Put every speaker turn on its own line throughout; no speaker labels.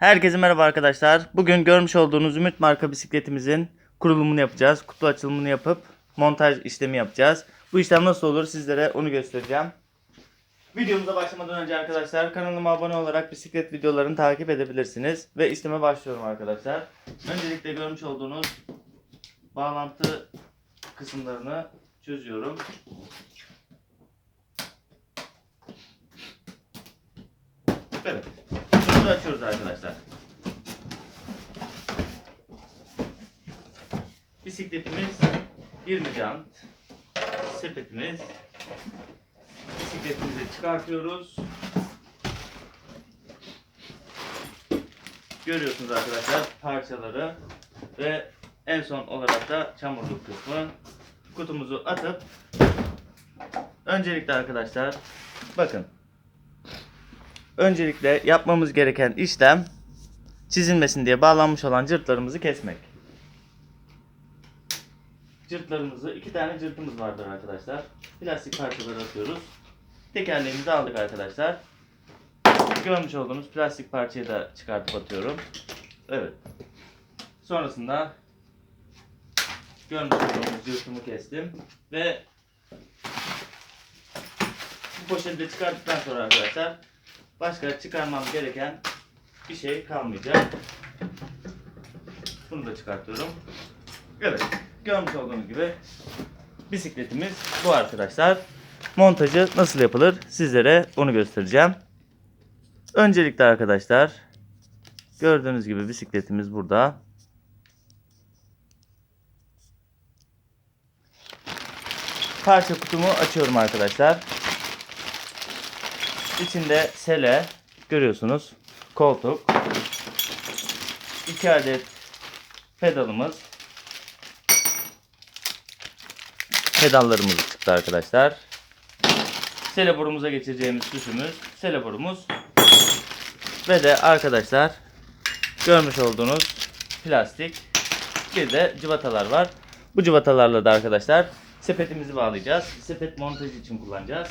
Herkese merhaba arkadaşlar. Bugün görmüş olduğunuz Ümit marka bisikletimizin kurulumunu yapacağız. Kutu açılımını yapıp montaj işlemi yapacağız. Bu işlem nasıl olur sizlere onu göstereceğim. Videomuza başlamadan önce arkadaşlar kanalıma abone olarak bisiklet videolarını takip edebilirsiniz. Ve işleme başlıyorum arkadaşlar. Öncelikle görmüş olduğunuz bağlantı kısımlarını çözüyorum. Evet. Kutuyu açıyoruz arkadaşlar. Bisikletimiz 20 jant. Sepetimiz. Bisikletimizi çıkartıyoruz. Görüyorsunuz arkadaşlar parçaları ve en son olarak da çamurluk kısmı. Kutumuzu atıp öncelikle arkadaşlar bakın Öncelikle yapmamız gereken işlem çizilmesin diye bağlanmış olan cırtlarımızı kesmek. Cırtlarımızı, iki tane cırtımız vardır arkadaşlar. Plastik parçaları atıyoruz. Tekerleğimizi aldık arkadaşlar. Görmüş olduğunuz plastik parçayı da çıkartıp atıyorum. Evet. Sonrasında görmüş olduğunuz cırtımı kestim. Ve bu poşeti de çıkarttıktan sonra arkadaşlar Başka çıkarmam gereken bir şey kalmayacak. Bunu da çıkartıyorum. Evet. Görmüş olduğunuz gibi bisikletimiz bu arkadaşlar. Montajı nasıl yapılır sizlere onu göstereceğim. Öncelikle arkadaşlar gördüğünüz gibi bisikletimiz burada. Parça kutumu açıyorum arkadaşlar. İçinde sele görüyorsunuz. Koltuk. 2 adet pedalımız. Pedallarımız çıktı arkadaşlar. Sele borumuza geçireceğimiz süsümüz. Sele borumuz. Ve de arkadaşlar görmüş olduğunuz plastik bir de cıvatalar var. Bu cıvatalarla da arkadaşlar sepetimizi bağlayacağız. Sepet montajı için kullanacağız.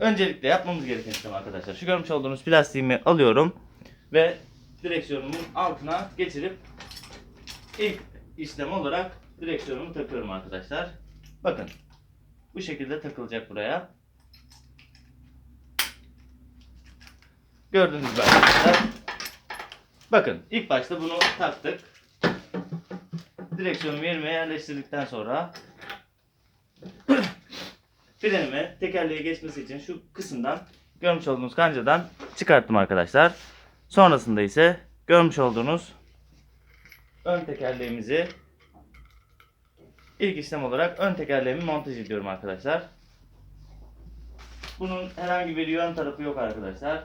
Öncelikle yapmamız gereken işlem arkadaşlar. Şu görmüş olduğunuz plastiğimi alıyorum ve direksiyonumun altına geçirip ilk işlem olarak direksiyonumu takıyorum arkadaşlar. Bakın. Bu şekilde takılacak buraya. Gördüğünüz gibi arkadaşlar. Bakın ilk başta bunu taktık. Direksiyonumu yerime yerleştirdikten sonra frenimi tekerleğe geçmesi için şu kısımdan görmüş olduğunuz kancadan çıkarttım arkadaşlar. Sonrasında ise görmüş olduğunuz ön tekerleğimizi ilk işlem olarak ön tekerleğimi montaj ediyorum arkadaşlar. Bunun herhangi bir yön tarafı yok arkadaşlar.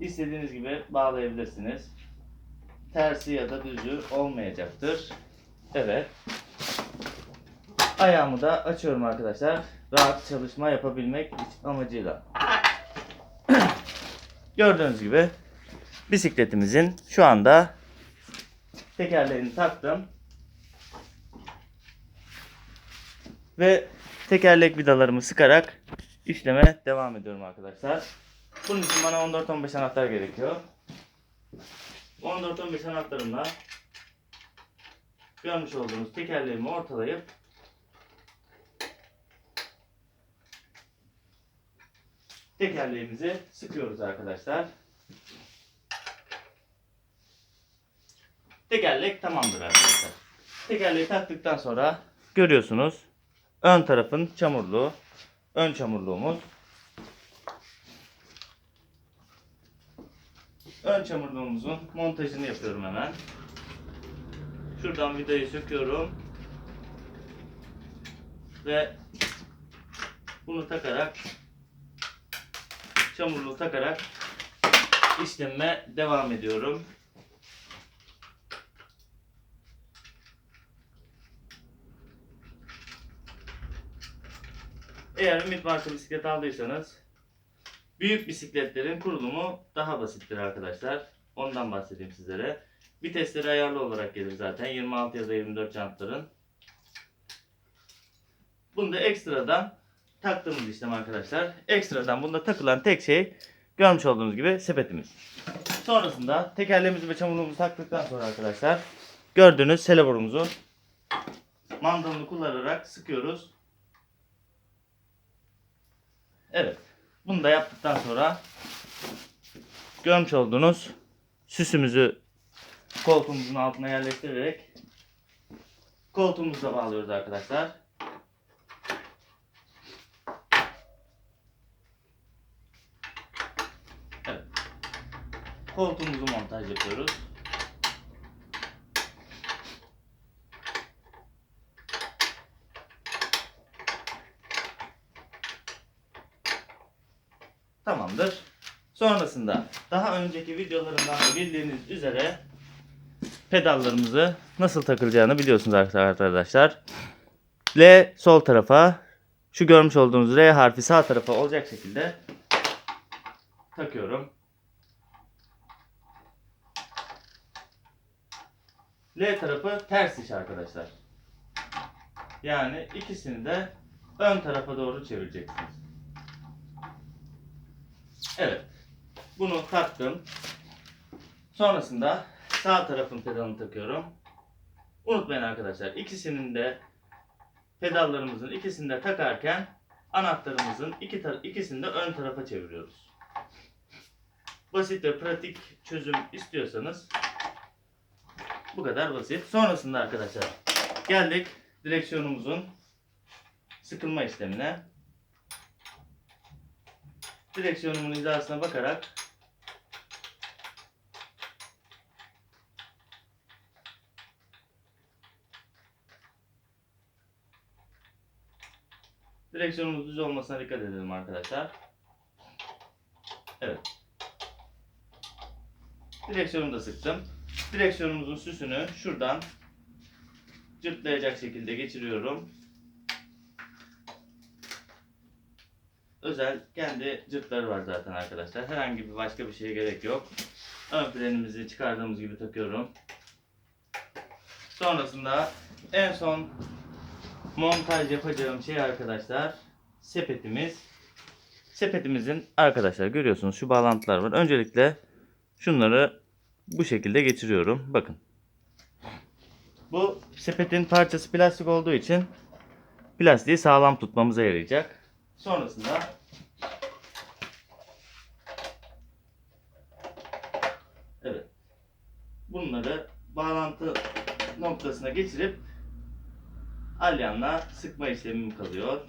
İstediğiniz gibi bağlayabilirsiniz. Tersi ya da düzü olmayacaktır. Evet. Ayağımı da açıyorum arkadaşlar. Rahat çalışma yapabilmek amacıyla. Gördüğünüz gibi bisikletimizin şu anda tekerlerini taktım. Ve tekerlek vidalarımı sıkarak işleme devam ediyorum arkadaşlar. Bunun için bana 14-15 anahtar gerekiyor. 14-15 anahtarımla görmüş olduğunuz tekerleğimi ortalayıp tekerleğimizi sıkıyoruz arkadaşlar. Tekerlek tamamdır arkadaşlar. Tekerleği taktıktan sonra görüyorsunuz ön tarafın çamurluğu, ön çamurluğumuz. Ön çamurluğumuzun montajını yapıyorum hemen. Şuradan vidayı söküyorum. Ve bunu takarak çamurluğu takarak işlemime devam ediyorum. Eğer Ümit marka bisiklet aldıysanız büyük bisikletlerin kurulumu daha basittir arkadaşlar. Ondan bahsedeyim sizlere. Vitesleri ayarlı olarak gelir zaten 26 ya da 24 jantların. Bunda ekstradan taktığımız işlem arkadaşlar. Ekstradan bunda takılan tek şey görmüş olduğunuz gibi sepetimiz. Sonrasında tekerleğimizi ve çamurluğumuzu taktıktan sonra arkadaşlar gördüğünüz seleborumuzu mandalını kullanarak sıkıyoruz. Evet. Bunu da yaptıktan sonra görmüş olduğunuz süsümüzü koltuğumuzun altına yerleştirerek koltuğumuza bağlıyoruz arkadaşlar. Koltuğumuzu montaj yapıyoruz. Tamamdır. Sonrasında daha önceki videolarımdan da bildiğiniz üzere pedallarımızı nasıl takılacağını biliyorsunuz arkadaşlar. L sol tarafa, şu görmüş olduğunuz R harfi sağ tarafa olacak şekilde takıyorum. L tarafı ters iş arkadaşlar. Yani ikisini de ön tarafa doğru çevireceksiniz. Evet. Bunu taktım. Sonrasında sağ tarafın pedalını takıyorum. Unutmayın arkadaşlar ikisinin de pedallarımızın ikisini de takarken anahtarımızın iki ikisini de ön tarafa çeviriyoruz. Basit ve pratik çözüm istiyorsanız bu kadar basit. Sonrasında arkadaşlar geldik direksiyonumuzun sıkılma işlemine. Direksiyonumun hizasına bakarak Direksiyonumuz düz olmasına dikkat edelim arkadaşlar. Evet. Direksiyonu da sıktım. Direksiyonumuzun süsünü şuradan cırtlayacak şekilde geçiriyorum. Özel kendi cırtları var zaten arkadaşlar. Herhangi bir başka bir şeye gerek yok. Ön frenimizi çıkardığımız gibi takıyorum. Sonrasında en son montaj yapacağım şey arkadaşlar sepetimiz. Sepetimizin arkadaşlar görüyorsunuz şu bağlantılar var. Öncelikle şunları bu şekilde geçiriyorum. Bakın. Bu sepetin parçası plastik olduğu için plastiği sağlam tutmamıza yarayacak. Sonrasında Evet. Bunları bağlantı noktasına geçirip alyanla sıkma işlemim kalıyor.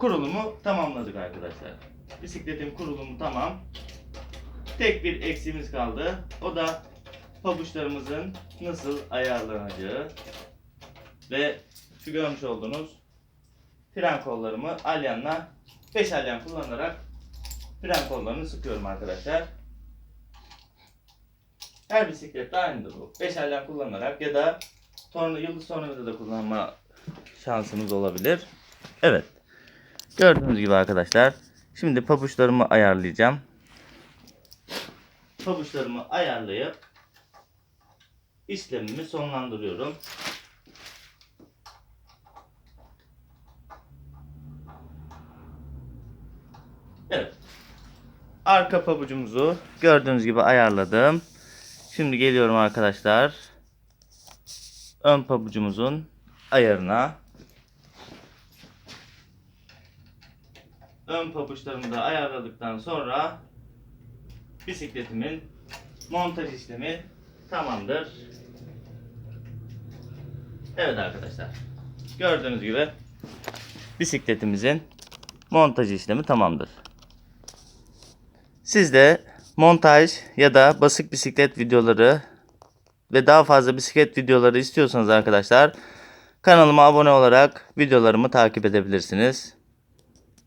Kurulumu tamamladık arkadaşlar. Bisikletin kurulumu tamam. Tek bir eksiğimiz kaldı. O da pabuçlarımızın nasıl ayarlanacağı ve şu görmüş olduğunuz fren kollarımı alyanla 5 alyan kullanarak fren kollarını sıkıyorum arkadaşlar. Her bisiklette aynıdır bu. 5 alyan kullanarak ya da torna, yıldız tornavida da kullanma şansımız olabilir. Evet. Gördüğünüz gibi arkadaşlar. Şimdi pabuçlarımı ayarlayacağım. Pabuçlarımı ayarlayıp işlemimi sonlandırıyorum. Evet. Arka pabucumuzu gördüğünüz gibi ayarladım. Şimdi geliyorum arkadaşlar. Ön pabucumuzun ayarına. Ön pabuçlarımı da ayarladıktan sonra bisikletimin montaj işlemi tamamdır. Evet arkadaşlar. Gördüğünüz gibi bisikletimizin montaj işlemi tamamdır. Siz de montaj ya da basık bisiklet videoları ve daha fazla bisiklet videoları istiyorsanız arkadaşlar kanalıma abone olarak videolarımı takip edebilirsiniz.